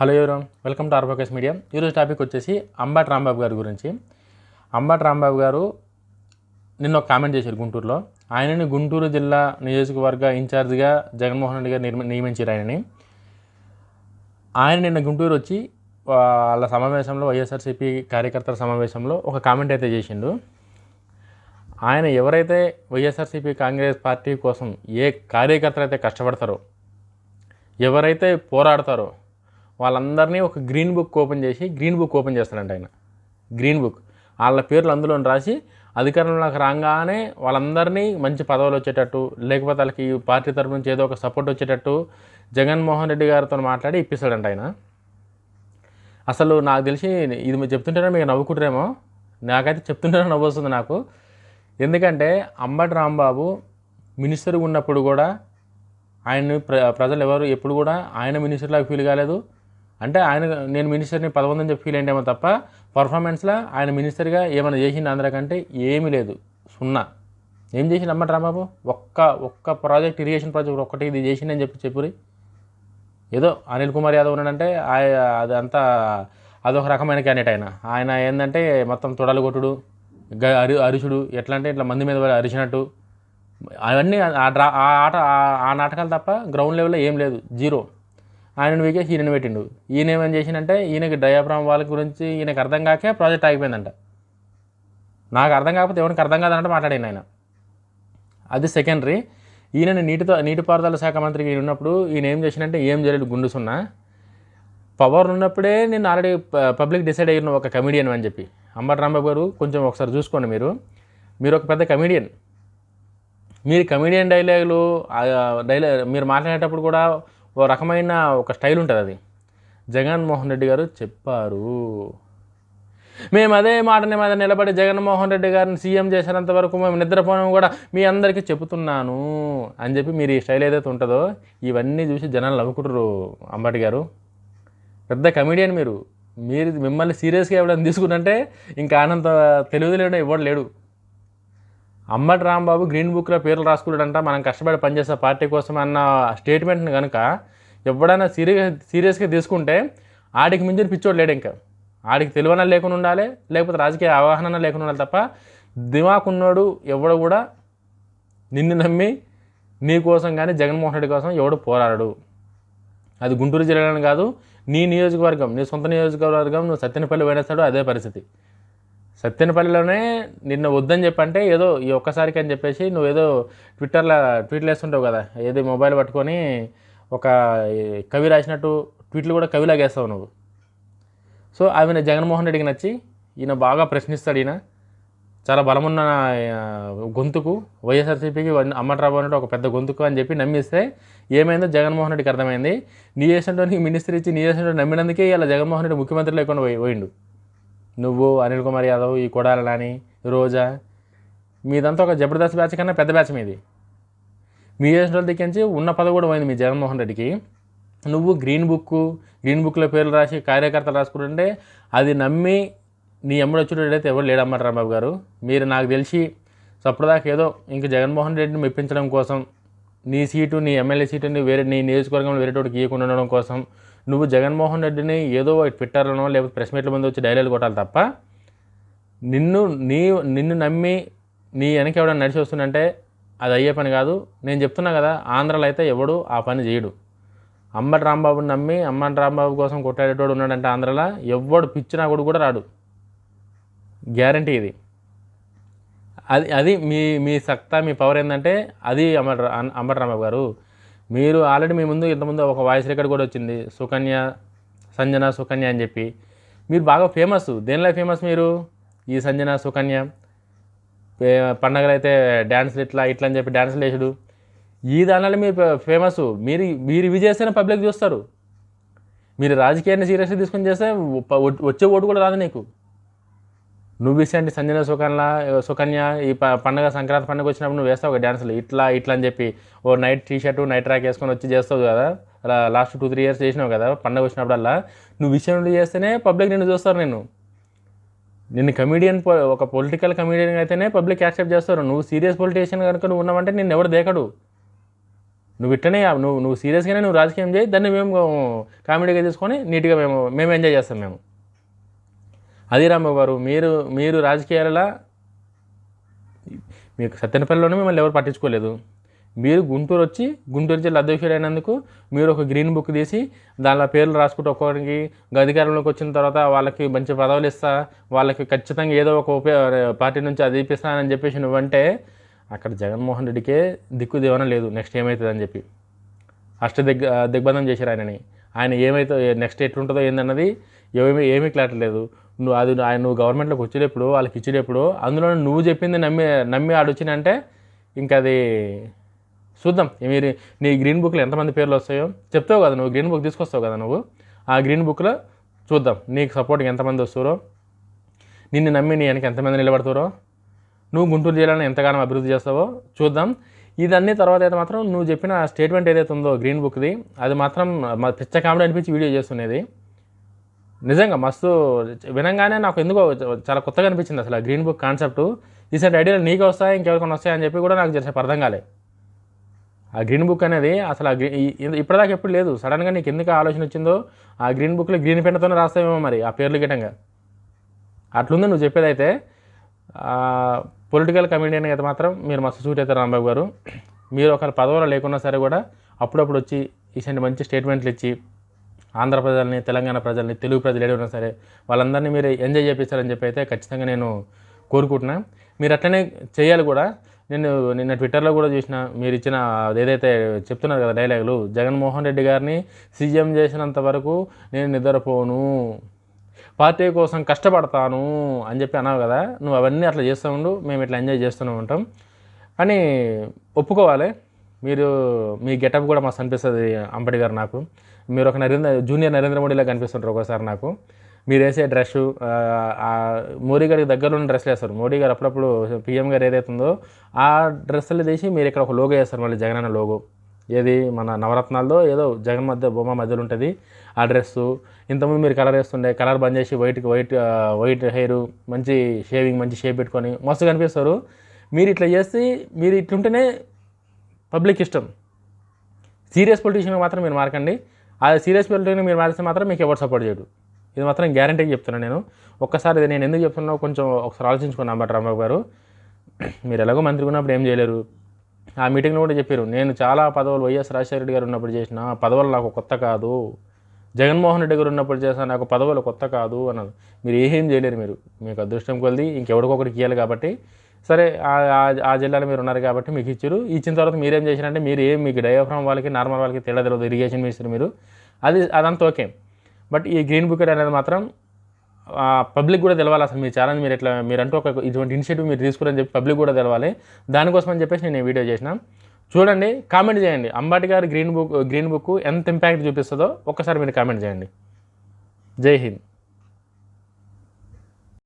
Hello ఎవరు welcome to ఆర్బోకేస్ media. ఈరోజు టాపిక్ వచ్చేసి అంబాట్ రాంబాబు గారి గురించి. అంబాట్ రాంబాబు గారు నిన్న ఒక కామెంట్ చేశారు గుంటూరులో. ఆయనని గుంటూరు జిల్లా నియోజకవర్గ ఇన్ఛార్జ్గా జగన్మోహన్ రెడ్డి గారు నిర్మ నియమించారు ఆయనని. ఆయన నిన్న గుంటూరు వచ్చి వాళ్ళ సమావేశంలో వైఎస్ఆర్సీపీ కార్యకర్తల సమావేశంలో ఒక కామెంట్ అయితే చేసిండు. ఆయన ఎవరైతే వైఎస్ఆర్సీపీ కాంగ్రెస్ పార్టీ కోసం ఏ కార్యకర్తలు అయితే కష్టపడతారో ఎవరైతే పోరాడతారో వాళ్ళందరినీ ఒక గ్రీన్ బుక్ ఓపెన్ చేసి గ్రీన్ బుక్ ఓపెన్ చేస్తాడంట ఆయన. Green book. వాళ్ళ పేర్లు అందులో రాసి అధికారంలోకి రాగానే వాళ్ళందరినీ మంచి పదవులు వచ్చేటట్టు లేకపోతే వాళ్ళకి పార్టీ తరపు నుంచి ఏదో ఒక సపోర్ట్ వచ్చేటట్టు జగన్మోహన్ రెడ్డి గారితో మాట్లాడి ఇప్పిస్తాడంట ఆయన. అసలు నాకు తెలిసి ఇది మీరు చెప్తుంటేనే మీకు నవ్వుకుంటారేమో. నాకైతే చెప్తుంటేనే నవ్వు వస్తుంది నాకు. ఎందుకంటే అంబటి రాంబాబు మినిస్టర్ ఉన్నప్పుడు కూడా ఆయన్ని ప్ర ప్రజలు ఎవరు ఎప్పుడు కూడా ఆయన మినిస్టర్లాగా ఫీల్ కాలేదు. అంటే ఆయన నేను మినిస్టర్ని పదవందని చెప్పి ఫీల్ అయ్యేమో తప్ప పర్ఫార్మెన్స్లో ఆయన మినిస్టర్గా ఏమైనా చేసింది అందరికంటే ఏమీ లేదు. సున్నా. ఏం చేసింది అమ్మ రాంబాబు? ఒక్క ఒక్క ప్రాజెక్ట్ ఇరిగేషన్ ప్రాజెక్ట్ ఒక్కటి ఇది చేసిండని చెప్పి చెప్పురి. ఏదో అనిల్ కుమార్ యాదవ్ ఉన్నాడంటే ఆయ అదంతా అదొక రకమైన క్యాండిడేట్ ఆయన. ఆయన ఏంటంటే మొత్తం తొడలు కొట్టుడు గ అరి అరిచుడు ఎట్లా అంటే ఇట్లా మంది మీద అరిచినట్టు. అవన్నీ ఆ డ్రా ఆ ఆట ఆ నాటకాలు తప్ప గ్రౌండ్ లెవెల్లో ఏం లేదు. జీరో ఆయనను వీకే హీరోని పెట్టిండు. ఈయన ఏమని చేసిండంటే ఈయనకి డయాఫ్రామ్ వాళ్ళ గురించి ఈయనకి అర్థం కాకే ప్రాజెక్ట్ ఆగిపోయిందంట. నాకు అర్థం కాకపోతే ఎవరికి అర్థం కాదన్నట్టు మాట్లాడాను ఆయన. అది సెకండరీ ఈయన నీటితో నీటిపారుదల శాఖ మంత్రికి ఈయన ఉన్నప్పుడు ఈయన ఏం చేసినంటే ఏం చేయలేదు గుండు సున్నా. పవర్ ఉన్నప్పుడే నేను ఆల్రెడీ పబ్లిక్ డిసైడ్ అయిన ఒక కమిడియన్ అని చెప్పి. అంబటి రాంబాబు గారు కొంచెం ఒకసారి చూసుకోండి మీరు. మీరు ఒక పెద్ద కమిడియన్ మీరు కమిడియన్ డైలాగులు డైలాగ్ మీరు మాట్లాడేటప్పుడు కూడా ఓ రకమైన ఒక స్టైల్ ఉంటుంది అది. జగన్మోహన్ రెడ్డి గారు చెప్పారు. మేము అదే మాటని మీద నిలబడి జగన్మోహన్ రెడ్డి గారిని సీఎం చేసినంత వరకు మేము నిద్రపోవడం కూడా మీ అందరికీ చెబుతున్నాను అని చెప్పి మీరు ఈ స్టైల్ ఏదైతే ఉంటుందో ఇవన్నీ చూసి జనాలు నవ్వుకుంటారు అంబటి గారు. పెద్ద కమిడియన్ మీరు. మీరు మిమ్మల్ని సీరియస్గా ఎవరైనా తీసుకుంటే ఇంకా ఆనంద తెలివిలేడు ఇవ్వడం లేడు. అమ్మటి రాంబాబు గ్రీన్ బుక్లో పేర్లు రాసుకున్నాడంట. మనం కష్టపడి పనిచేసే పార్టీ కోసం అన్న స్టేట్మెంట్ని కనుక ఎవడైనా సీరియస్ సీరియస్గా తీసుకుంటే ఆడికి మించిన పిచ్చోడు లేడు ఇంకా. ఆడికి తెలివన లేకుండా ఉండాలి లేకపోతే రాజకీయ అవగాహన లేకుండా ఉండాలి తప్ప దిమాకున్నాడు ఎవడు కూడా నిన్ను నమ్మి నీ కోసం కానీ జగన్మోహన్ రెడ్డి కోసం ఎవడు పోరాడు అది గుంటూరు జిల్లాలోనే కాదు నీ నియోజకవర్గం నీ సొంత నియోజకవర్గం నువ్వు సత్యనపల్లి వేణేస్తాడు అదే పరిస్థితి. సత్యనపల్లిలోనే నిన్న వద్దని చెప్పంటే ఏదో ఈ ఒక్కసారికి అని చెప్పేసి నువ్వు ఏదో ట్విట్టర్లో ట్వీట్లు వేస్తుంటావు కదా ఏది మొబైల్ పట్టుకొని ఒక కవి రాసినట్టు ట్వీట్లు కూడా కవిలాగా వేస్తావు నువ్వు. సో ఆమె జగన్మోహన్ రెడ్డికి నచ్చి ఈయన బాగా ప్రశ్నిస్తాడు ఈయన. చాలా బలమున్న గొంతుకు వైఎస్ఆర్సీపీకి అమ్మట్రాబు అన్నట్టు ఒక పెద్ద గొంతుకు అని చెప్పి నమ్మిస్తే ఏమైందో జగన్మోహన్ రెడ్డికి అర్థమైంది. నీ చేసినటువంటి మినిస్టర్ ఇచ్చి నీ చేసినటువంటి నమ్మినందుకే ఇలా జగన్మోహన్ రెడ్డి ముఖ్యమంత్రి లేకుండా పోయి పోయిండు. నువ్వు అనిల్ కుమార్ యాదవ్ ఈ కొడాల నాని రోజా మీదంతా ఒక జబర్దస్త్ బ్యాచ్ కన్నా పెద్ద బ్యాచ్ మీది. మీ చేసిన వాళ్ళ నుంచి ఉన్న పదవి కూడా పోయింది మీ జగన్మోహన్ రెడ్డికి. నువ్వు గ్రీన్ బుక్ గ్రీన్ బుక్లో పేర్లు రాసి కార్యకర్తలు రాసుకుంటుంటే అది నమ్మి నీ ఎమ్మడి వచ్చేటైతే ఎవరు లేడమ్మారు రాంబాబు గారు. మీరు నాకు తెలిసి సో ఏదో ఇంక జగన్మోహన్ రెడ్డిని మెప్పించడం కోసం నీ సీటు నీ ఎమ్మెల్యే సీటుని వేరే నీ నియోజకవర్గంలో వేరే చోటికి ఇవ్వకుండా ఉండడం కోసం నువ్వు జగన్మోహన్ రెడ్డిని ఏదో ట్విట్టర్లోనో లేకపోతే ప్రెస్ మీట్ల ముందు వచ్చి డైలాగ్ కొట్టాలి తప్ప నిన్ను నీ నిన్ను నమ్మి నీ వెనక ఎవడన్నా నడిచి వస్తుందంటే అది అయ్యే పని కాదు. నేను చెప్తున్నా కదా ఆంధ్రాలో అయితే ఎవడు ఆ పని చేయడు. అమ్మటి రాంబాబుని నమ్మి అమ్మటి రాంబాబు కోసం కొట్టాడేటోడు ఉన్నాడంటే ఆంధ్రాలో ఎవడు పిచ్చినా కూడా కూడా రాడు. గ్యారంటీ ఇది. అది అది మీ మీ సత్తా మీ పవర్ ఏంటంటే అది అమ్మటి అమ్మటి రాంబాబు గారు. మీరు ఆల్రెడీ మీ ముందు ఇంతకుముందు ఒక వాయిస్ రికార్డ్ కూడా వచ్చింది. సుకన్య సంజన సుకన్య అని చెప్పి. మీరు బాగా ఫేమస్ దేనిలో ఫేమస్ మీరు? ఈ సంజన సుకన్య. పండగలు అయితే డ్యాన్స్లు ఇట్లా ఇట్లా అని చెప్పి డ్యాన్స్లు వేసుడు ఈ దానిలో మీరు ఫేమస్ మీరు మీరు ఇవి చేస్తేనే పబ్లిక్ చూస్తారు. మీరు రాజకీయాన్ని సీరియస్గా తీసుకొని చేస్తే వచ్చే ఓటు కూడా రాదు నీకు. నువ్వు ఇసేంటి సంజన సుకన్య సుకన్య ఈ ప- పండగ సంక్రాంతి పండుగ వచ్చినప్పుడు నువ్వు వేస్తావు ఒక డ్యాన్సులు ఇట్లా ఇట్లా అని చెప్పి ఓ night T shirt night track వేసుకొని వచ్చి చేస్తావు కదా? అలా లాస్ట్ టూ త్రీ ఇయర్స్ చేసినావు కదా పండగ వచ్చినప్పుడల్లా? నువ్వు విషయం చేస్తేనే పబ్లిక్ నిన్ను చూస్తారు నేను నిన్ను కమీడియన్ ఒక పొలిటికల్ కమీడియన్ అయితేనే పబ్లిక్ యాక్సెప్ట్ చేస్తారు. నువ్వు సీరియస్ పొలిటీషియన్ కనుక నువ్వు ఉన్నావంటే నిన్ను ఎవరు దేకడు? నువ్వు ఇట్టనే నువ్వు నువ్వు సీరియస్గానే నువ్వు రాజకీయం చేయి దాన్ని మేము కామెడీగా తీసుకొని నీట్గా మేము మేము ఎంజాయ్ చేస్తాం మేము. అది రాంబాబు మీరు మీరు రాజకీయాలలో మీకు సత్యనపల్లిలోనే మిమ్మల్ని ఎవరు పట్టించుకోలేదు. మీరు గుంటూరు వచ్చి గుంటూరు జిల్లా అధ్యక్షుడైనందుకు అయినందుకు మీరు ఒక గ్రీన్ బుక్ తీసి దానిలో పేర్లు రాసుకుంటూ ఒక్కొక్కరికి అధికారంలోకి వచ్చిన తర్వాత వాళ్ళకి మంచి పదవులు ఇస్తా వాళ్ళకి ఖచ్చితంగా ఏదో ఒక ఉపయోగ పార్టీ నుంచి అది ఇప్పిస్తానని చెప్పేసి నువ్వంటే అక్కడ జగన్మోహన్ రెడ్డికే దిక్కు దేవన లేదు. నెక్స్ట్ ఏమవుతుందని చెప్పి. అష్ట దిగ్ దిగ్బంధం చేశారు ఆయనని. ఆయన ఏమైతే నెక్స్ట్ ఎట్లుంటుందో ఏందన్నది ఏమీ ఏమీ క్లారిటీ లేదు. నువ్వు అది ఆయన నువ్వు గవర్నమెంట్లోకి వచ్చేటప్పుడు వాళ్ళకి ఇచ్చేటప్పుడు అందులో నువ్వు చెప్పింది నమ్మి నమ్మి ఆడొచ్చినంటే ఇంకా అది చూద్దాం. మీరు నీ గ్రీన్ బుక్లో ఎంతమంది పేర్లు వస్తాయో చెప్తావు కదా నువ్వు గ్రీన్ బుక్ తీసుకొస్తావు కదా నువ్వు. ఆ గ్రీన్ బుక్లో చూద్దాం. నీకు సపోర్ట్కి ఎంతమంది వస్తారో నిన్ను నమ్మి నీ వెనక ఎంతమంది నిలబడతారో నువ్వు గుంటూరు జిల్లాను ఎంతగానో అభివృద్ధి చేస్తావో చూద్దాం. ఇదన్నీ తర్వాత అయితే మాత్రం నువ్వు చెప్పిన స్టేట్మెంట్ ఏదైతే ఉందో గ్రీన్ బుక్ది అది మాత్రం మా పిచ్చ కామెడీ అనిపించి వీడియో చేస్తున్నది. నిజంగా మస్తు వినంగానే నాకు ఎందుకో చాలా కొత్తగా అనిపించింది అసలు ఆ గ్రీన్ బుక్ కాన్సెప్ట్ ఈసారి ఐడియాలు నీకు వస్తాయి ఇంకెవరికైనా వస్తాయి అని చెప్పి కూడా నాకు చేసే అర్థం కాలే. ఆ గ్రీన్ బుక్ అనేది అసలు ఆ గ్రీ ఈ- ఇప్పటిదాకా ఎప్పుడు లేదు. సడన్గా నీకు ఎందుకు ఆలోచన వచ్చిందో ఆ గ్రీన్ బుక్లో గ్రీన్ పెన్తోనే రాస్తావేమో మరి ఆ పేర్లు గిటంగా అట్లుంది నువ్వు చెప్పేదైతే పొలిటికల్ కమిడియన్ అయితే మాత్రం మీరు మస్తు సూట్ అవుతారు రాంబాబు గారు. మీరు ఒక పదవులు లేకున్నా సరే కూడా అప్పుడప్పుడు వచ్చి ఇలాంటి మంచి స్టేట్మెంట్లు ఇచ్చి ఆంధ్ర ప్రజల్ని తెలంగాణ ప్రజల్ని తెలుగు ప్రజలు ఏదైనా సరే వాళ్ళందరినీ మీరు ఎంజాయ్ చేపిస్తారని చెప్పి అయితే ఖచ్చితంగా నేను కోరుకుంటున్నా. మీరు అట్లనే చేయాలి కూడా. నేను నిన్న ట్విట్టర్లో కూడా చూసిన మీరు ఇచ్చిన ఏదైతే చెప్తున్నారు కదా డైలాగులు జగన్మోహన్ రెడ్డి గారిని సీఎం చేసినంత వరకు నేను నిద్రపోను. పార్టీ కోసం కష్టపడతాను అని చెప్పి అన్నావు కదా నువ్వు అవన్నీ అట్లా చేస్తూ ఉండు మేము ఇట్లా ఎంజాయ్ చేస్తూనే ఉంటాం. అని ఒప్పుకోవాలి. మీరు మీ గెటప్ కూడా మస్తు అనిపిస్తుంది అంబటి గారు నాకు. మీరు ఒక నరేంద్ర జూనియర్ నరేంద్ర మోడీలా కనిపిస్తుంటారు ఒకసారి నాకు. మీరు వేసే డ్రెస్ మోడీ గారికి దగ్గరలో ఉన్న డ్రెస్లు వేస్తారు. మోడీ గారు అప్పుడప్పుడు పిఎం గారు ఏదైతే ఉందో ఆ డ్రెస్సులు తీసి మీరు ఇక్కడ ఒక లోగో వేస్తారు మళ్ళీ జగనన్న లోగో. ఏది మన నవరత్నాల్లో ఏదో జగన్ మధ్య బొమ్మ మధ్యలో ఉంటుంది ఆ డ్రెస్సు. ఇంతకుముందు మీరు కలర్ వేస్తుండే కలర్ బంద్ చేసి వైట్కి వైట్ వైట్ హెయిర్ మంచి షేవింగ్ మంచి షేప్ పెట్టుకొని మస్తు కనిపిస్తారు. మీరు ఇట్లా చేస్తే మీరు ఇట్లుంటేనే పబ్లిక్ ఇష్టం. సీరియస్ పొలిటీషియన్ మాత్రం మీరు మార్కండి. ఆ సీరియస్ పొలిటీషియన్ మీరు మారిస్తే మాత్రం మీకు ఎవరు సపోర్ట్ చేయడు. ఇది మాత్రం గ్యారంటీగా చెప్తున్నాను నేను. ఒక్కసారి ఇది నేను ఎందుకు చెప్తున్నావు కొంచెం ఒకసారి ఆలోచించుకున్నా అన్నమాట రాంబాబు గారు. మీరు ఎలాగో మంత్రి ఉన్నప్పుడు ఏం చేయలేరు. ఆ మీటింగ్లో కూడా చెప్పారు. నేను చాలా పదవులు వైఎస్ రాజశేఖర రెడ్డి గారు ఉన్నప్పుడు చేసిన ఆ పదవులు నాకు కొత్త కాదు. జగన్మోహన్ రెడ్డి గారు ఉన్నప్పుడు చేసిన నాకు పదవులు కొత్త కాదు అన్నారు. మీరు ఏం చేయలేరు మీరు. మీకు అదృష్టం కొలిది ఇంకెవరికొకరికి ఇవ్వాలి కాబట్టి సరే ఆ- జిల్లాలో మీరు ఉన్నారు కాబట్టి మీకు ఇచ్చారు. ఇచ్చిన తర్వాత మీరేం చేశారంటే మీరు ఏం మీకు డయోఫ్రామ్ వాళ్ళకి నార్మల్ వాళ్ళకి తేడా తెలియదు ఇరిగేషన్ మినిస్టర్ మీరు. అది అదంతా ఓకే. బట్ ఈ గ్రీన్ బుకెట్ అనేది మాత్రం పబ్లిక్ కూడా తెలవాలి అసలు మీ ఛాలెంజ్ మీరు ఇట్లా మీరంటూ ఒక ఇటువంటి ఇనిషియేటివ్ మీరు తీసుకురని చెప్పి పబ్లిక్ కూడా తెలవాలి. దానికోసం అని చెప్పేసి నేను ఈ వీడియో చేసిన. చూడండి కామెంట్ చేయండి. అంబాటి గారి గ్రీన్ బుక్ గ్రీన్ బుక్ ఎంత ఇంపాక్ట్ చూపిస్తుందో ఒక్కసారి మీరు కామెంట్ చేయండి. జై హింద్.